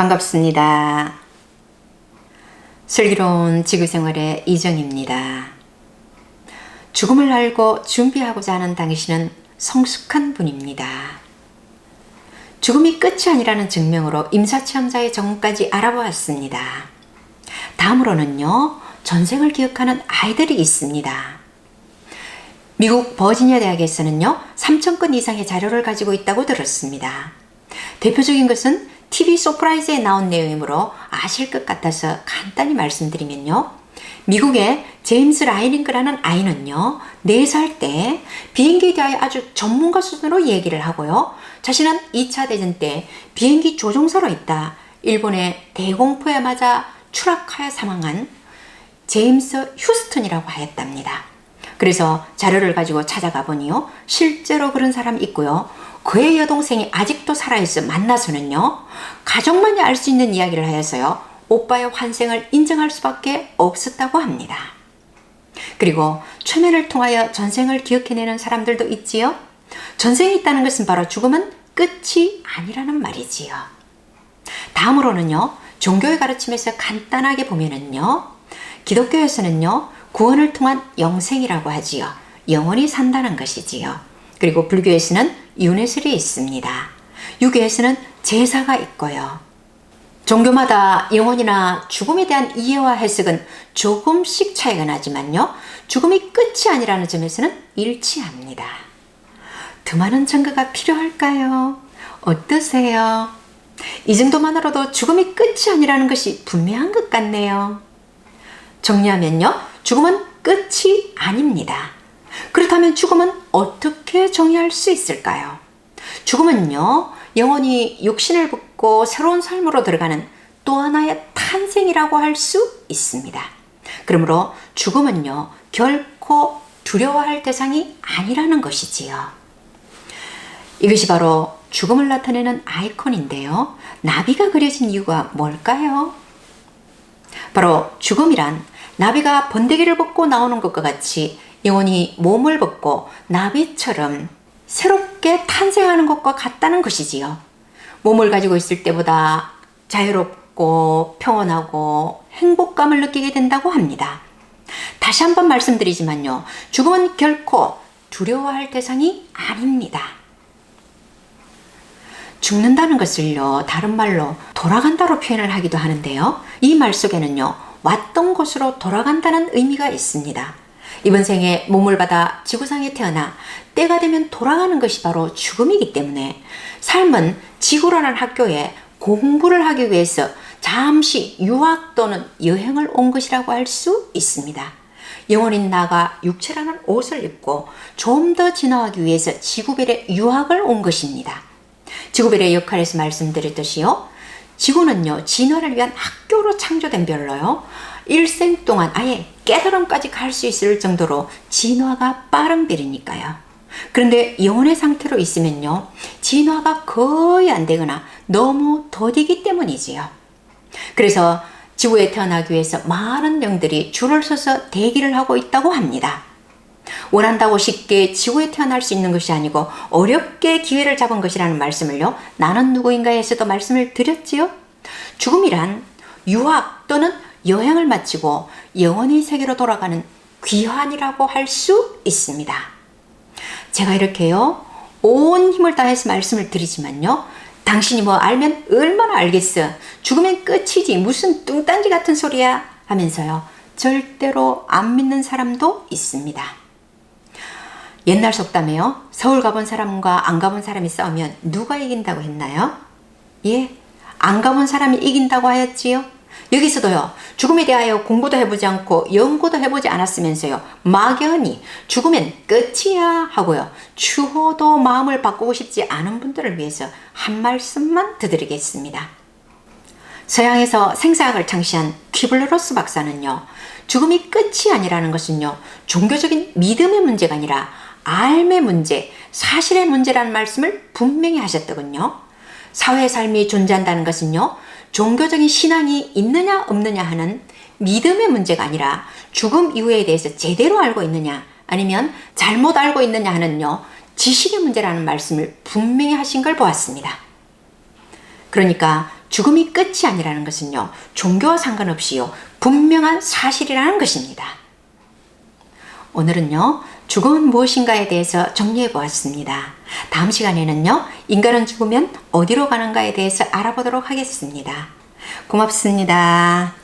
반갑습니다. 슬기로운 지구생활의 이정입니다. 죽음을 알고 준비하고자 하는 당신은 성숙한 분입니다. 죽음이 끝이 아니라는 증명으로 임사체험자의 정까지 알아보았습니다. 다음으로는요, 전생을 기억하는 아이들이 있습니다. 미국 버지니아 대학에서는요, 3,000건 이상의 자료를 가지고 있다고 들었습니다. 대표적인 것은 TV 서프라이즈에 나온 내용이므로 아실 것 같아서 간단히 말씀드리면요. 미국의 제임스 라이닝크라는 아이는요, 4살 때 비행기에 대하여 아주 전문가 수준으로 얘기를 하고요. 자신은 2차 대전 때 비행기 조종사로 있다. 일본의 대공포에 맞아 추락하여 사망한 제임스 휴스턴이라고 하였답니다. 그래서 자료를 가지고 찾아가 보니요. 실제로 그런 사람이 있고요. 그의 여동생이 아직도 살아있어 만나서는요, 가족만이 알 수 있는 이야기를 하여서요, 오빠의 환생을 인정할 수밖에 없었다고 합니다. 그리고 최면을 통하여 전생을 기억해내는 사람들도 있지요. 전생이 있다는 것은 바로 죽음은 끝이 아니라는 말이지요. 다음으로는요, 종교의 가르침에서 간단하게 보면은요, 기독교에서는요, 구원을 통한 영생이라고 하지요. 영원히 산다는 것이지요. 그리고 불교에서는 윤회술이 있습니다. 유교에서는 제사가 있고요. 종교마다 영혼이나 죽음에 대한 이해와 해석은 조금씩 차이가 나지만요. 죽음이 끝이 아니라는 점에서는 일치합니다. 더 많은 증거가 필요할까요? 어떠세요? 이 정도만으로도 죽음이 끝이 아니라는 것이 분명한 것 같네요. 정리하면요. 죽음은 끝이 아닙니다. 그렇다면 죽음은 어떻게 정의할 수 있을까요? 죽음은요, 영원히 육신을 벗고 새로운 삶으로 들어가는 또 하나의 탄생이라고 할 수 있습니다. 그러므로 죽음은요, 결코 두려워할 대상이 아니라는 것이지요. 이것이 바로 죽음을 나타내는 아이콘인데요. 나비가 그려진 이유가 뭘까요? 바로 죽음이란 나비가 번데기를 벗고 나오는 것과 같이 영혼이 몸을 벗고 나비처럼 새롭게 탄생하는 것과 같다는 것이지요. 몸을 가지고 있을 때보다 자유롭고 평온하고 행복감을 느끼게 된다고 합니다. 다시 한번 말씀드리지만요. 죽음은 결코 두려워할 대상이 아닙니다. 죽는다는 것을요, 다른 말로 돌아간다로 표현을 하기도 하는데요. 이 말 속에는요, 왔던 곳으로 돌아간다는 의미가 있습니다. 이번 생에 몸을 받아 지구상에 태어나 때가 되면 돌아가는 것이 바로 죽음이기 때문에 삶은 지구라는 학교에 공부를 하기 위해서 잠시 유학 또는 여행을 온 것이라고 할 수 있습니다. 영혼인 나가 육체라는 옷을 입고 좀 더 진화하기 위해서 지구별에 유학을 온 것입니다. 지구별의 역할에서 말씀드렸듯이요. 지구는요, 진화를 위한 학교로 창조된 별로요. 일생 동안 아예 깨달음까지 갈 수 있을 정도로 진화가 빠른 별이니까요. 그런데 영혼의 상태로 있으면요, 진화가 거의 안 되거나 너무 더디기 때문이지요. 그래서 지구에 태어나기 위해서 많은 영들이 줄을 서서 대기를 하고 있다고 합니다. 원한다고 쉽게 지구에 태어날 수 있는 것이 아니고 어렵게 기회를 잡은 것이라는 말씀을요, 나는 누구인가에서도 말씀을 드렸지요. 죽음이란 유학 또는 여행을 마치고 영원히 세계로 돌아가는 귀환이라고 할 수 있습니다. 제가 이렇게요, 온 힘을 다해서 말씀을 드리지만요, 당신이 뭐 알면 얼마나 알겠어. 죽으면 끝이지. 무슨 뚱딴지 같은 소리야. 하면서요, 절대로 안 믿는 사람도 있습니다. 옛날 속담에요, 서울 가본 사람과 안 가본 사람이 싸우면 누가 이긴다고 했나요? 예, 안 가본 사람이 이긴다고 하였지요? 여기서도요, 죽음에 대하여 공부도 해보지 않고 연구도 해보지 않았으면서요, 막연히 죽으면 끝이야 하고요, 추호도 마음을 바꾸고 싶지 않은 분들을 위해서 한 말씀만 드리겠습니다. 서양에서 생사학을 창시한 퀴블러로스 박사는요, 죽음이 끝이 아니라는 것은요, 종교적인 믿음의 문제가 아니라 삶의 문제, 사실의 문제라는 말씀을 분명히 하셨더군요. 사회 삶이 존재한다는 것은요, 종교적인 신앙이 있느냐 없느냐 하는 믿음의 문제가 아니라 죽음 이후에 대해서 제대로 알고 있느냐 아니면 잘못 알고 있느냐 하는요 지식의 문제라는 말씀을 분명히 하신 걸 보았습니다. 그러니까 죽음이 끝이 아니라는 것은요, 종교와 상관없이요, 분명한 사실이라는 것입니다. 오늘은요, 죽음은 무엇인가에 대해서 정리해 보았습니다. 다음 시간에는요, 인간은 죽으면 어디로 가는가에 대해서 알아보도록 하겠습니다. 고맙습니다.